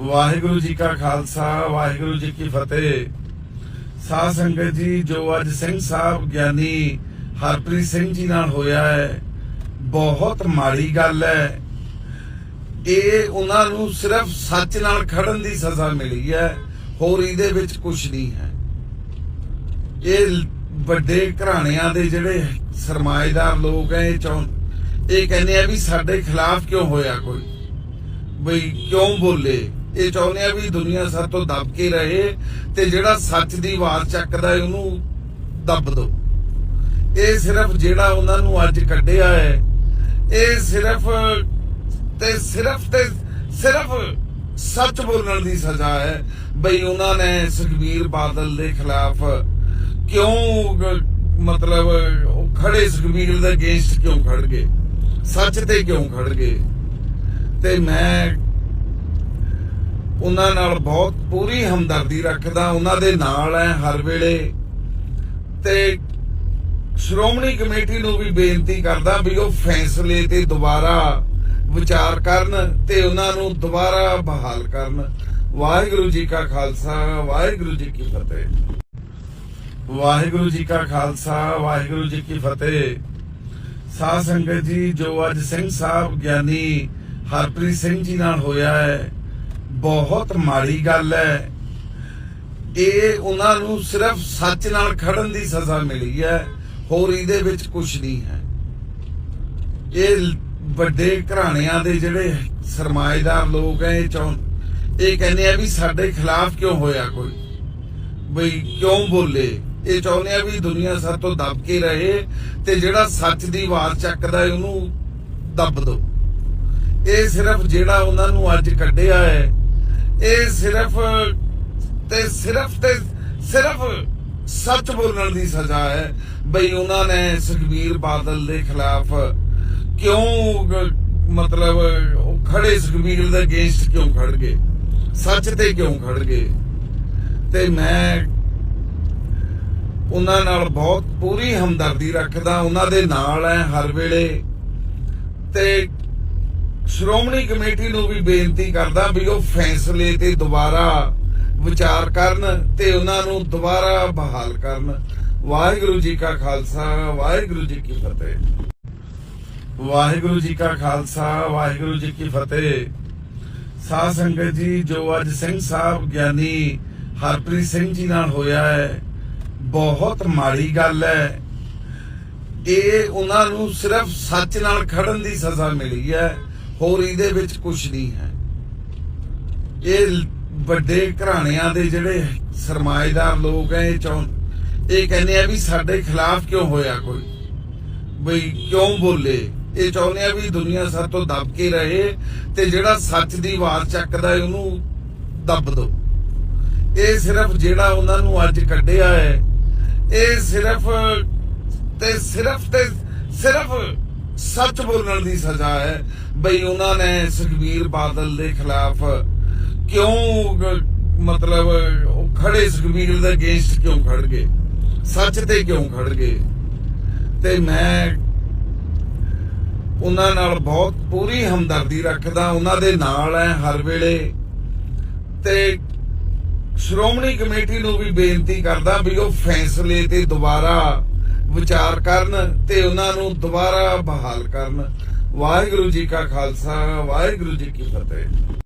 ਵਾਹਿਗੁਰੂ ਜੀ ਕਾ ਖਾਲਸਾ, ਵਾਹਿਗੁਰੂ ਜੀ ਕੀ ਫਤਿਹ। ਸਾਧ ਸੰਗਤ ਜੀ, ਜੋ ਅੱਜ ਸਿੰਘ ਸਾਹਿਬ ਗਿਆਨੀ ਹਰਪ੍ਰੀਤ ਸਿੰਘ ਜੀ ਨਾਲ ਹੋਇਆ ਹੈ, ਬਹੁਤ ਮਾੜੀ ਗੱਲ ਹੈ। ਇਹ ਉਹਨਾਂ ਨੂੰ ਸਿਰਫ ਸੱਚ ਨਾਲ ਖੜਨ ਦੀ ਸਜ਼ਾ ਮਿਲੀ ਹੈ, ਹੋਰ ਇਹਦੇ ਵਿੱਚ ਕੁਝ ਨਹੀਂ ਹੈ। ਇਹ ਵੱਡੇ ਘਰਾਣਿਆਂ ਦੇ ਜਿਹੜੇ ਸਰਮਾਏਦਾਰ ਲੋਕ ਹੈ, ਇਹ ਚਾਹੁੰ ਇਹ ਕਹਿੰਦੇ ਆ ਵੀ ਸਾਡੇ ਖਿਲਾਫ ਕਿਉਂ ਹੋਇਆ ਕੋਈ? ਬਈ ਕਿਉਂ ਬੋਲੇ? ਇਹ ਚਾਹੁੰਦੇ ਆ ਵੀ ਦੁਨੀਆ ਸਾਡੇ ਤੋਂ ਦਬ ਕੇ ਰਹੇ ਤੇ ਜਿਹੜਾ ਸੱਚ ਦੀ ਆਵਾਜ਼ ਚੱਕਦਾ ਹੈ ਉਹਨੂੰ ਦੱਬ ਦੋ। ਇਹ ਸਿਰਫ ਜਿਹੜਾ ਉਹਨਾਂ ਨੂੰ ਅੱਜ ਕੱਢਿਆ ਹੈ, ਇਹ ਸਿਰਫ ਤੇ ਸਿਰਫ ਤੇ ਸਿਰਫ ਸੱਚ ਬੋਲਣ ਦੀ ਸਜ਼ਾ ਹੈ। ਬਈ ਉਹਨਾਂ ਨੇ ਸੁਖਬੀਰ ਬਾਦਲ ਦੇ ਖਿਲਾਫ ਕਿਉਂ ਮਤਲਬ ਉਹ ਖੜੇ? ਸੁਖਬੀਰ ਦੇ ਅਗੇਂਸਟ ਕਿਉਂ ਖੜ ਗਏ? ਸੱਚ ਤੇ ਕਿਉਂ ਖੜ ਗਏ? ਤੇ ਮੈਂ ਉਹਨਾਂ ਨਾਲ ਬਹੁਤ ਪੂਰੀ ਹਮਦਰਦੀ ਰੱਖਦਾ, ਉਹਨਾਂ ਦੇ ਨਾਲ ਹੈ ਹਰ ਵੇਲੇ। ਤੇ ਸ਼੍ਰੋਮਣੀ ਕਮੇਟੀ ਨੂੰ ਵੀ ਬੇਨਤੀ ਕਰਦਾ ਵੀ ਉਹ ਫੈਸਲੇ ਤੇ ਦੁਬਾਰਾ ਵਿਚਾਰ ਕਰਨ ਤੇ ਉਹਨਾਂ ਨੂੰ ਦੁਬਾਰਾ ਬਹਾਲ ਕਰਨ। ਵਾਹਿਗੁਰੂ ਜੀ ਕਾ ਖਾਲਸਾ, ਵਾਹਿਗੁਰੂ ਜੀ ਕੀ ਫਤਿਹ। ਵਾਹਿਗੁਰੂ ਜੀ ਕਾ ਖਾਲਸਾ, ਵਾਹਿਗੁਰੂ ਜੀ ਕੀ ਫਤਿਹ। ਸਾਧ ਸੰਗਤ ਜੀ, ਜੋ ਅੱਜ ਸਿੰਘ ਸਾਹਿਬ ਗਿਆਨੀ ਹਰਪ੍ਰੀਤ ਸਿੰਘ ਜੀ ਨਾਲ ਹੋਇਆ ਹੈ ਬਹੁਤ ਮਾੜੀ ਗੱਲ ਹੈ। ਇਹ ਉਹਨਾਂ ਨੂੰ ਸਿਰਫ ਸੱਚ ਨਾਲ ਖੜਨ ਦੀ ਸਜ਼ਾ ਮਿਲੀ ਹੈ। ਹੋਰ ਇਹਦੇ ਵਿੱਚ ਕੁਝ ਨਹੀਂ ਹੈ। ਇਹ ਵੱਡੇ ਘਰਾਣਿਆਂ ਦੇ ਜਿਹੜੇ ਸਰਮਾਏਦਾਰ ਲੋਕ ਹੈ, ਇਹ ਚਾਹੁੰ ਇਹ ਕਹਿੰਦੇ ਆ ਵੀ ਸਾਡੇ ਖਿਲਾਫ ਕਿਉਂ ਹੋਇਆ ਕੋਈ? ਬਈ ਕਿਉਂ ਬੋਲੇ? ਇਹ ਚਾਹੁੰਦੇ ਆ ਵੀ ਦੁਨੀਆ ਸਾਡੇ ਤੋਂ ਦਬ ਕੇ ਰਹੇ ਤੇ ਜਿਹੜਾ ਸੱਚ ਦੀ ਆਵਾਜ਼ ਚੱਕਦਾ ਹੈ ਉਹਨੂੰ ਦੱਬ ਦੋ। ਇਹ ਸਿਰਫ ਜਿਹੜਾ ਉਹਨਾਂ ਨੂੰ ਅੱਜ ਕੱਢਿਆ ਹੈ ਇਹ ਸਿਰਫ ਤੇ ਸਿਰਫ ਤੇ ਸਿਰਫ ਸੱਚ ਬੋਲਣ ਦੀ ਸਜ਼ਾ ਹੈ। ਬਈ ਉਹਨਾਂ ਨੇ ਸੁਖਬੀਰ ਬਾਦਲ ਦੇ ਖਿਲਾਫ ਕਿਉਂ ਮਤਲਬ ਉਹ ਖੜੇ? ਸੁਖਬੀਰ ਦੇ ਅਗੇਂਸਟ ਕਿਉਂ ਖੜ ਗਏ? ਸੱਚ ਤੇ ਕਿਉਂ ਖੜ ਗਏ? ਤੇ ਮੈਂ ਉਹਨਾਂ ਨਾਲ ਬਹੁਤ ਪੂਰੀ ਹਮਦਰਦੀ ਰੱਖਦਾ। ਉਹਨਾਂ ਦੇ ਨਾਲ ਹੈ ਹਰ ਵੇਲੇ। ਤੇ ਸ਼੍ਰੋਮਣੀ ਕਮੇਟੀ ਨੂੰ ਵੀ ਬੇਨਤੀ ਕਰਦਾ ਵੀ ਉਹ ਫੈਸਲੇ ਤੇ ਦੁਬਾਰਾ ਵਿਚਾਰ ਕਰਨ ਤੇ ਉਹਨਾਂ ਨੂੰ ਦੁਬਾਰਾ ਬਹਾਲ ਕਰਨ। ਵਾਹਿਗੁਰੂ ਜੀ ਕਾ ਖਾਲਸਾ, ਵਾਹਿਗੁਰੂ ਜੀ ਕੀ ਫਤਿਹ। ਵਾਹਿਗੁਰੂ ਜੀ ਕਾ ਖਾਲਸਾ, ਵਾਹਿਗੁਰੂ ਜੀ ਕੀ ਫਤਿਹ। ਸਾਧ ਸੰਗਤ ਜੀ, ਜੋ ਅੱਜ ਸਿੰਘ ਸਾਹਿਬ ਗਿਆਨੀ ਹਰਪ੍ਰੀਤ ਸਿੰਘ ਜੀ ਨਾਲ ਹੋਇਆ ਹੈ, ਬਹੁਤ ਮਾੜੀ ਗੱਲ ਹੈ। ਇਹ ਉਹਨਾਂ ਨੂੰ ਸਿਰਫ ਸੱਚ ਨਾਲ ਖੜਨ ਦੀ ਸਜ਼ਾ ਮਿਲੀ ਹੈ। ਹੋਰ ਇਹਦੇ ਵਿੱਚ ਕੁਝ ਨਹੀਂ ਹੈ। ਇਹ ਵੱਡੇ ਘਰਾਣਿਆਂ ਦੇ ਜਿਹੜੇ ਸਰਮਾਏਦਾਰ ਲੋਕ ਹੈ, ਇਹ ਚਾਹੁੰ ਇਹ ਕਹਿੰਦੇ ਆ ਵੀ ਸਾਡੇ ਖਿਲਾਫ ਕਿਉਂ ਹੋਇਆ ਕੋਈ? ਬਈ ਕਿਉਂ ਬੋਲੇ? ਇਹ ਚਾਹੁੰਦੇ ਆ ਵੀ ਦੁਨੀਆ ਸਾਡੇ ਤੋਂ ਦਬ ਕੇ ਰਹੇ ਤੇ ਜਿਹੜਾ ਸੱਚ ਦੀ ਆਵਾਜ਼ ਚੱਕਦਾ ਹੈ, ਉਹਨੂੰ ਦੱਬ ਦੋ। ਇਹ ਸਿਰਫ ਜਿਹੜਾ ਉਹਨਾਂ ਨੂੰ ਅੱਜ ਕੱਢਿਆ ਹੈ, ਇਹ ਸਿਰਫ ਤੇ ਸਿਰਫ ਤੇ ਸਿਰਫ ਸੱਚ ਬੋਲਣ ਦੀ ਸਜ਼ਾ ਹੈ। ਬਈ ਉਹਨਾਂ ਨੇ ਸੁਖਬੀਰ ਬਾਦਲ ਦੇ ਖਿਲਾਫ ਕਿਉਂ, ਮਤਲਬ, ਉਹ ਖੜੇ? ਸੁਖਬੀਰ ਦੇ ਅਗੇਂਸਟ ਕਿਉਂ ਖੜ ਗਏ? ਸੱਚ ਤੇ ਕਿਉਂ ਖੜ ਗਏ? ਤੇ ਮੈਂ ਉਹਨਾਂ ਨਾਲ ਬਹੁਤ ਪੂਰੀ ਹਮਦਰਦੀ ਰੱਖਦਾ। ਉਹਨਾਂ ਦੇ ਨਾਲ ਹੈ ਹਰ ਵੇਲੇ। ਤੇ ਸ਼੍ਰੋਮਣੀ ਕਮੇਟੀ ਨੂੰ ਵੀ ਬੇਨਤੀ ਕਰਦਾ ਵੀ ਉਹ ਫੈਸਲੇ ਤੇ ਦੁਬਾਰਾ ਵਿਚਾਰ ਕਰਨ ਤੇ ਉਹਨਾਂ ਨੂੰ ਦੁਬਾਰਾ ਬਹਾਲ ਕਰਨ। ਵਾਹਿਗੁਰੂ ਜੀ ਕਾ ਖਾਲਸਾ, ਵਾਹਿਗੁਰੂ ਜੀ ਕੀ ਫਤਿਹ।